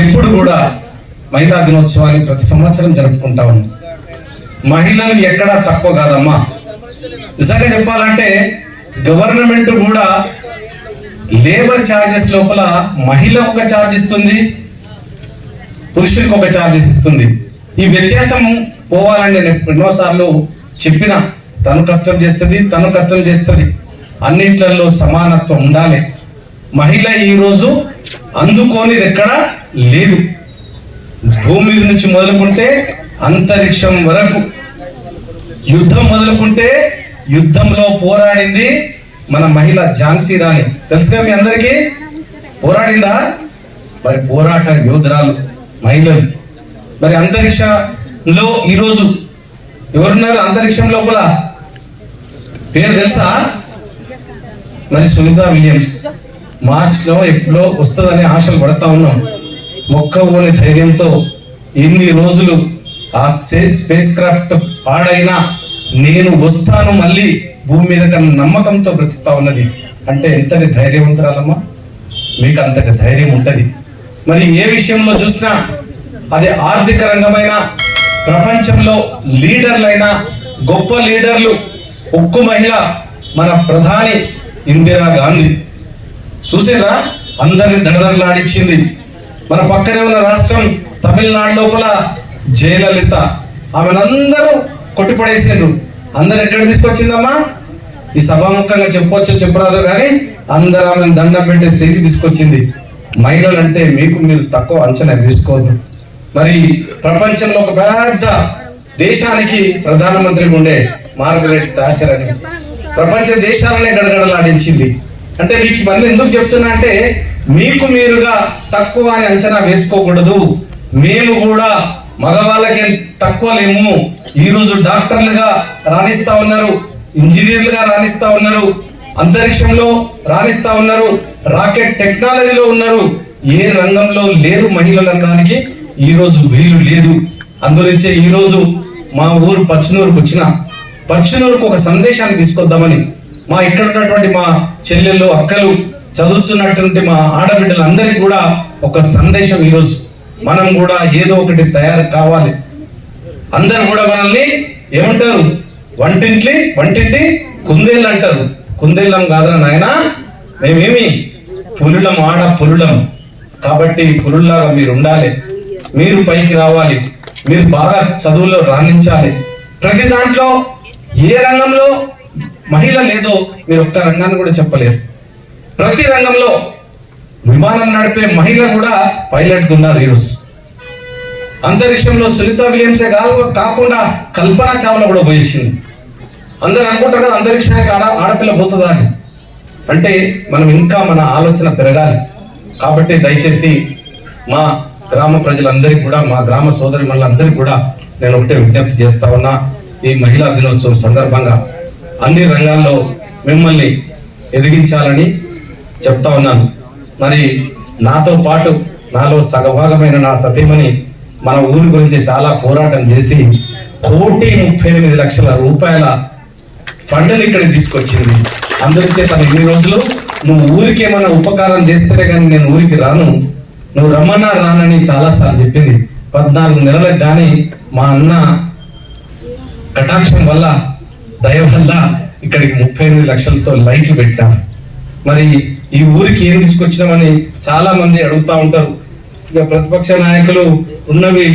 ఎప్పుడు కూడా మహిళా దినోత్సవాన్ని ప్రతి సంవత్సరం జరుపుకుంటా ఉన్నాం. మహిళలు ఎక్కడా తక్కువ కాదమ్మా. నిజంగా చెప్పాలంటే గవర్నమెంట్ కూడా లేబర్ ఛార్జెస్ లోపల మహిళ ఒక ఛార్జ్ ఇస్తుంది పురుషులకు ఒక ఛార్జెస్ ఇస్తుంది. ఈ వ్యత్యాసం పోవాలని నేను ఎన్నోసార్లు చెప్పిన. తను కష్టం చేస్తుంది తను కష్టం చేస్తుంది. అన్నిట్లలో సమానత్వం ఉండాలి. మహిళ ఈరోజు అందుకోనిది ఎక్కడ లేదు. భూమి నుంచి మొదలుకుంటే అంతరిక్షం వరకు. యుద్ధం మొదలుకుంటే యుద్ధంలో పోరాడింది మన మహిళ ఝాన్సీ రాణి. తెలుసుగా మీ అందరికీ? పోరాడిందా? మరి పోరాట యోధురాలు మహిళలు. మరి అంతరిక్షంలో ఈరోజు ఎవరున్నారు అంతరిక్షం లోపల? పేరు తెలుసా? మరి సునీత విలియమ్స్. మార్చ్లో ఎప్పుడో వస్తుందనే ఆశలు పడతా ఉన్నాం. మొక్కవోని ధైర్యంతో ఇన్ని రోజులు ఆ స్పేస్ క్రాఫ్ట్ పాడైనా నేను వస్తాను మళ్ళీ భూమి మీద కన్నా నమ్మకంతో బ్రతుకుతా ఉన్నది. అంటే ఎంతటి ధైర్యవంతురాలమ్మా మీకు అంతటి ధైర్యం ఉంటుంది. మరి ఏ విషయంలో చూసినా అది ఆర్థిక రంగమైన ప్రపంచంలో లీడర్లైన గొప్ప లీడర్లు ఉక్కు మహిళ మన ప్రధాని ఇందిరా గాంధీ చూసారా? అందరిని దడదడలాడించింది. మన పక్కనే ఉన్న రాష్ట్రం తమిళనాడు లోపల జయలలిత. ఆమెనందరూ కొట్టిపడేసారు అందరు ఎక్కడ తీసుకొచ్చిందమ్మా? ఈ సభాముఖంగా చెప్పొచ్చు చెప్పరాదు కానీ అందరూ ఆమెను దండం పెట్టే స్థితి తీసుకొచ్చింది. మహిళలు అంటే మీకు మీరు తక్కువ అంచనా వేసుకోవద్దు. మరి ప్రపంచంలో ఒక పెద్ద దేశానికి ప్రధానమంత్రిగా ఉండే మార్గరెట్ థాచర్ అని ప్రపంచ దేశాలనే గడగడలాడించింది అంటే మీకు ఇవన్నీ ఎందుకు చెప్తున్నా అంటే మీకు మీరుగా తక్కువ అని అంచనా వేసుకోకూడదు. మేము కూడా మగవాళ్ళకి తక్కువ లేము. ఈరోజు డాక్టర్లుగా రాణిస్తా ఉన్నారు ఇంజనీర్లుగా రాణిస్తా ఉన్నారు అంతరిక్షంలో రాణిస్తా ఉన్నారు రాకెట్ టెక్నాలజీలో ఉన్నారు. ఏ రంగంలో లేరు మహిళలు అనడానికి వీలు లేదు. అందుగురించే ఈరోజు మా ఊరు పచ్చనూరుకు వచ్చిన పచ్చనూరుకు ఒక సందేశాన్ని తీసుకొద్దామని మా ఇక్కడ ఉన్నటువంటి మా చెల్లెళ్ళు అక్కలు చదువుతున్నటువంటి మా ఆడబిడ్డలు అందరికీ కూడా ఒక సందేశం ఈరోజు. మనం కూడా ఏదో ఒకటి తయారు కావాలి. అందరు కూడా మనల్ని ఏమంటారు? వంటింటి వంటింటి కుందేళ్ళు అంటారు. కుందేళ్ళం కాదురా నాయన మేమేమి పులులం ఆడ పులులం. కాబట్టి పులుల్లాగా మీరు ఉండాలి. మీరు పైకి రావాలి. మీరు బాగా చదువులో రాణించాలి. ప్రతి దాంట్లో ఏ రంగంలో మహిళ లేదో మీరు ఒక్క రంగాన్ని కూడా చెప్పలేరు. ప్రతి రంగంలో విమానం నడిపే మహిళ కూడా పైలట్ ఉన్నారు ఈరోజు అంతరిక్షంలో సునీత విలియమ్సే కాదు కాకుండా కల్పన చావ్లా కూడా పోయించింది అందరు అనుకుంటారు కదా అంతరిక్షానికి ఆడ ఆడపిల్ల పోతుందా అని. అంటే మనం ఇంకా మన ఆలోచన పెరగాలి. కాబట్టి దయచేసి మా గ్రామ ప్రజలందరికీ కూడా మా గ్రామ సోదరి మనందరికీ కూడా నేను ఒకటే విజ్ఞప్తి చేస్తా ఉన్నా ఈ మహిళా దినోత్సవం సందర్భంగా అన్ని రంగాల్లో మిమ్మల్ని ఎదిగించాలని చెప్తా ఉన్నాను. మరి నాతో పాటు నాలో సగభాగమైన నా సతీమణి మన ఊరి గురించి చాలా పోరాటం చేసి కోటి ముప్పై ఎనిమిది లక్షల రూపాయల ఫండ్ని ఇక్కడ తీసుకొచ్చింది. అందుకే తను ఇన్ని రోజులు నువ్వు ఊరికి ఏమైనా ఉపకారం చేస్తేనే కానీ నేను ఊరికి రాను. నువ్వు రమ్మన్నా రానని చాలాసార్లు చెప్పింది. పద్నాలుగు నెలలకు కానీ మా అన్న కటాక్షం వల్ల దయ వల్ల ఇక్కడికి ముప్పై ఎనిమిది లక్షలతో లైట్లు పెట్టాం మరి ఈ ఊరికి ఏం తీసుకొచ్చినామని చాలా మంది అడుగుతా ఉంటారు. ఇక ప్రతిపక్ష నాయకులు ఉన్నవి